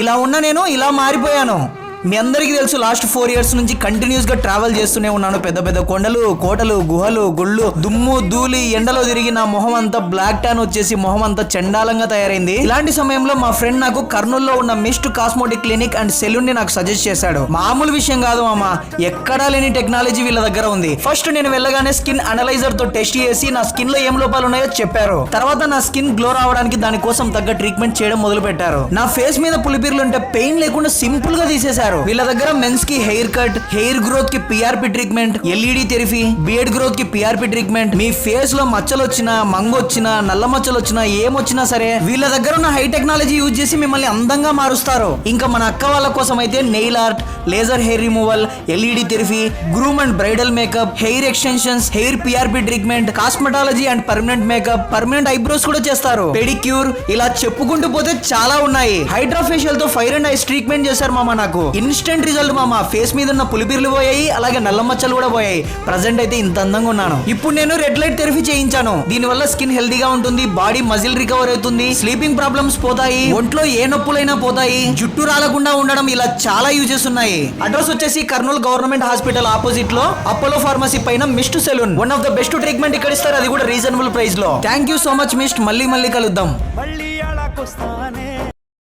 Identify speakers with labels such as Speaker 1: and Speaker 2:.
Speaker 1: ఇలా ఉన్న నేను ఇలా మారిపోయాను. మీ అందరికీ తెలుసు లాస్ట్ ఫోర్ ఇయర్స్ నుంచి కంటిన్యూస్గా ట్రావెల్ చేస్తూనే ఉన్నాను. పెద్ద పెద్ద కొండలు కోటలు గుహలు గుళ్ళు దుమ్ము ధూళి ఎండలో తిరిగి నా మొహం అంతా బ్లాక్ టాన్ వచ్చేసి మొహం అంతా చండాలంగా తయారైంది. ఇలాంటి సమయంలో మా ఫ్రెండ్ నాకు కర్నూలులో ఉన్న మిస్ట్ కాస్మోటిక్ క్లినిక్ అండ్ సెలూన్ని నాకు సజెస్ట్ చేశాడు. మామూలు విషయం కాదు మామ ఎక్కడా లేని టెక్నాలజీ వీళ్ళ దగ్గర ఉంది. ఫస్ట్ నేను వెళ్ళగానే స్కిన్ అనలైజర్తో టెస్ట్ చేసి నా స్కిన్లో ఏం లోపాలు ఉన్నాయో చెప్పారు. తర్వాత నా స్కిన్ గ్లో రావడానికి దానికోసం తగ్గ ట్రీట్మెంట్ చేయడం మొదలు పెట్టారు నా ఫేస్ మీద పులిపిర్లు ఉంటే పెయిన్ లేకుండా సింపుల్గా తీసేశారు. వీళ్ళ దగ్గర మెన్స్కి హెయిర్ కట్ హెయిర్ గ్రోత్కి PRP treatment LED therapy beard గ్రోత్కి పిఆర్పి ట్రీట్మెంట్ మీ ఫేస్లో మచ్చలు వచ్చినా మంగు వచ్చినా నల్ల మచ్చలు వచ్చినా ఏమొచ్చినా సరే వీళ్ళ దగ్గర ఉన్న హై టెక్నాలజీ యూజ్ చేసి మిమ్మల్ని అందంగా మారుస్తారు. ఇంకా మన అక్క వాళ్ళ కోసం అయితే nail art laser hair removal LED therapy groom and bridal makeup hair extensions hair PRP treatment cosmetology and permanent makeup permanent eyebrows కూడా చేస్తారు. పెడిక్యూర్ ఇలా చెప్పుకుంటూ పోతే చాలా ఉన్నాయి. హైడ్రా ఫేషియల్తో ఫైర్ అండ్ ఐస్ ట్రీట్మెంట్ చేశారు మామ నాకు. ఇన్స్టెంట్ రిజల్ట్ మామ ఫేస్ మీద ఉన్న పులిపిర్లు పోయాయి అలాగే నల్ల మచ్చలు కూడా పోయాయి. ప్రజెంట్ అయితే ఇంత అందంగా ఉన్నాను. ఇప్పుడు నేను రెడ్ లైట్ థెరపీ చేయించాను. దీని వల్ల స్కిన్ హెల్దీగా ఉంటుంది బాడీ మజిల్ రికవర్ అవుతుంది స్లీపింగ్ ప్రాబ్లమ్స్ పోతాయి ఒంట్లో ఏ నొప్పులైనా పోతాయి జుట్టు రాలకుండా ఉండడం ఇలా చాలా యూజెస్ ఉన్నాయి. అడ్రస్ వచ్చేసి కర్నూలు గవర్నమెంట్ హాస్పిటల్ ఆపోజిట్లో అపోలో ఫార్మసీ పైన Mist salon. One of the best treatment ఇక్కడ ఇస్తారు అది కూడా రీజనబుల్ ప్రైస్లో. Thank you so much Mist. మళ్ళీ మళ్ళీ కలుద్దాం.
Speaker 2: మళ్ళీ